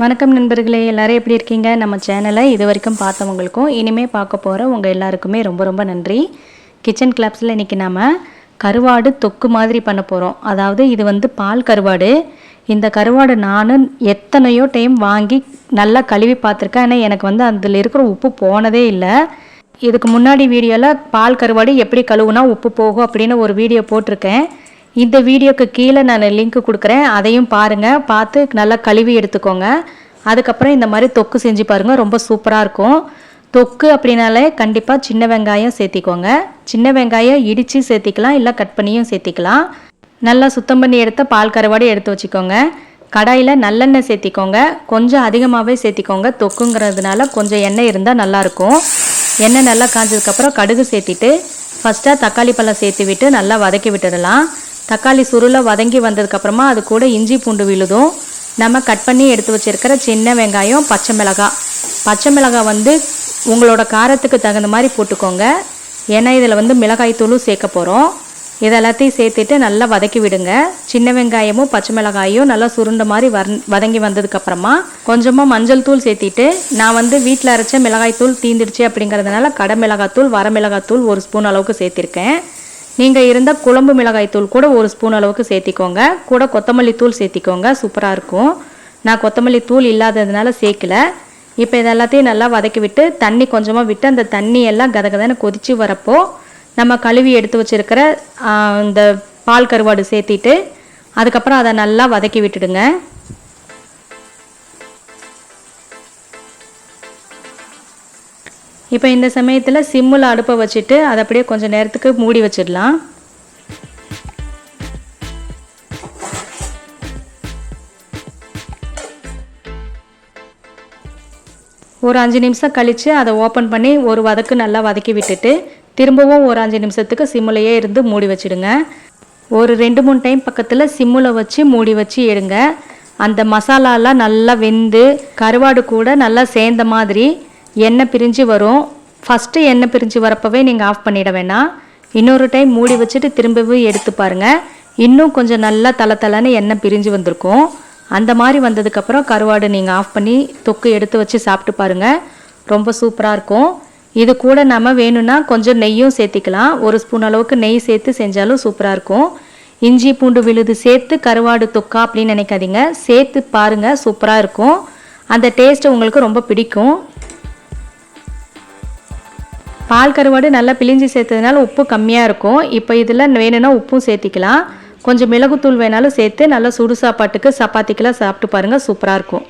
வணக்கம் நண்பர்களே எல்லாரும் எப்படி இருக்கீங்க? நம்ம சேனலை இது வரைக்கும் பார்த்தவங்களுக்கும் இனிமே பார்க்க போகிற உங்கள் எல்லாருக்குமே ரொம்ப ரொம்ப நன்றி. கிச்சன் கிளாப்ஸில் இன்றைக்கி நாம் கருவாடு தொக்கு மாதிரி பண்ண போகிறோம் அதாவது இது வந்து பால் கருவாடு. இந்த கருவாடு நானும் எத்தனையோ டைம் வாங்கி நல்லா கழுவி பார்த்துருக்கேன். ஆனால் எனக்கு வந்து அதில் இருக்கிற உப்பு போனதே இல்லை. இதுக்கு முன்னாடி வீடியோவில் பால் கருவாடு எப்படி கழுவுனா உப்பு போகும் அப்படின்னு ஒரு வீடியோ போட்டிருக்கேன். இந்த வீடியோக்கு கீழே நான் லிங்க் கொடுக்குறேன். அதையும் பாருங்கள் பார்த்து நல்லா கழுவி எடுத்துக்கோங்க. அதுக்கப்புறம் இந்த மாதிரி தொக்கு செஞ்சு பாருங்கள் ரொம்ப சூப்பராக இருக்கும். தொக்கு அப்படின்னாலே கண்டிப்பாக சின்ன வெங்காயம் சேர்த்திக்கோங்க. சின்ன வெங்காயம் இடித்து சேர்த்திக்கலாம் இல்லை கட் பண்ணியும் சேர்த்திக்கலாம். நல்லா சுத்தம் பண்ணி எடுத்த பால் கருவாடு எடுத்து வச்சுக்கோங்க. கடாயில் நல்லெண்ணெய் சேர்த்திக்கோங்க. கொஞ்சம் அதிகமாகவே சேர்த்திக்கோங்க. தொக்குங்கிறதுனால கொஞ்சம் எண்ணெய் இருந்தால் நல்லாயிருக்கும் எண்ணெய் நல்லா காஞ்சதுக்கப்புறம் கடுகு சேர்த்திட்டு ஃபஸ்ட்டாக தக்காளி பழம் சேர்த்து விட்டு நல்லா வதக்கி விட்டுடலாம். தக்காளி சுருளை வதங்கி வந்ததுக்கப்புறமா அது கூட இஞ்சி பூண்டு விழுதும். நம்ம கட் பண்ணி எடுத்து வச்சிருக்கிற சின்ன வெங்காயம் பச்சை மிளகாய் பச்சை மிளகாய் வந்து உங்களோட காரத்துக்கு தகுந்த மாதிரி போட்டுக்கோங்க. ஏன்னா இதில் வந்து மிளகாய் தூளும் சேர்க்க போகிறோம் இது எல்லாத்தையும் சேர்த்துட்டு நல்லா வதக்கி விடுங்க. சின்ன வெங்காயமும் பச்சை மிளகாயும் நல்லா சுருண்ட மாதிரி வர் வதங்கி வந்ததுக்கப்புறமா கொஞ்சமாக மஞ்சள் தூள் சேர்த்திட்டு நான் வந்து வீட்டில் அரைச்ச மிளகாய் தூள் தீந்துடுச்சு அப்படிங்கிறதுனால கடை மிளகாத்தூள் வர மிளகாய் தூள் ஒரு ஸ்பூன் அளவுக்கு சேர்த்திருக்கேன். நீங்கள் இருந்த குழம்பு மிளகாய் தூள் கூட ஒரு ஸ்பூன் அளவுக்கு சேர்த்திக்கோங்க. கூட கொத்தமல்லி தூள் சேர்த்திக்கோங்க. சூப்பராக இருக்கும். நான் கொத்தமல்லி தூள் இல்லாததுனால சேர்க்கல. இப்போ இது எல்லாத்தையும் நல்லா வதக்கி விட்டு தண்ணி கொஞ்சமாக விட்டு அந்த தண்ணி எல்லாம் கதகதன்னு கொதிச்சு வரப்போ நம்ம கழுவி எடுத்து வச்சுருக்கிற இந்த பால் கருவாடு சேர்த்திட்டு அதுக்கப்புறம் அதை நல்லா வதக்கி விட்டுடுங்க. இப்போ இந்த சமயத்தில் சிம்மில் அடுப்பை வச்சுட்டு அதை அப்படியே கொஞ்சம் நேரத்துக்கு மூடி வச்சிடலாம். ஒரு அஞ்சு நிமிஷம் கழித்து அதை ஓப்பன் பண்ணி ஒரு வதக்கு நல்லா வதக்கி விட்டுட்டு திரும்பவும் ஒரு அஞ்சு நிமிஷத்துக்கு சிம்முலையே இருந்து மூடி வச்சிடுங்க. ஒரு ரெண்டு மூணு டைம் பக்கத்தில் சிம்மில் வச்சு மூடி வச்சு எடுங்க. அந்த மசாலாலாம் நல்லா வெந்து கருவாடு கூட நல்லா சேர்ந்த மாதிரி எண்ணெய் பிரிஞ்சு வரும். ஃபஸ்ட்டு எண்ணெய் பிரிஞ்சு வரப்பவே நீங்கள் ஆஃப் பண்ணிட வேணாம். இன்னொரு டைம் மூடி வச்சுட்டு திரும்பவும் எடுத்து பாருங்கள் இன்னும் கொஞ்சம் நல்லா தலை தலைன்னு எண்ணெய் பிரிஞ்சு வந்திருக்கும். அந்த மாதிரி வந்ததுக்கப்புறம் கருவாடு நீங்கள் ஆஃப் பண்ணி தொக்கு எடுத்து வச்சு சாப்பிட்டு பாருங்கள் ரொம்ப சூப்பராக இருக்கும். இது கூட நம்ம வேணும்னா கொஞ்சம் நெய்யும் சேர்த்திக்கலாம். ஒரு ஸ்பூன் அளவுக்கு நெய் சேர்த்து செஞ்சாலும் சூப்பராக இருக்கும். இஞ்சி பூண்டு விழுது சேர்த்து கருவாடு தொக்கா அப்படின்னு நினைக்காதீங்க. சேர்த்து பாருங்கள் சூப்பராக இருக்கும். அந்த டேஸ்ட் உங்களுக்கு ரொம்ப பிடிக்கும். பால் கருவாடு நல்லா பிழிஞ்சு சேர்த்ததுனால உப்பு கம்மியாக இருக்கும். இப்போ இதில் வேணும்னா உப்பும் சேர்த்திக்கலாம். கொஞ்சம் மிளகுத்தூள் வேணாலும் சேர்த்து நல்லா சுடு சாப்பாட்டுக்கு சப்பாத்திக்கெலாம் சாப்பிட்டு பாருங்கள் சூப்பராக இருக்கும்.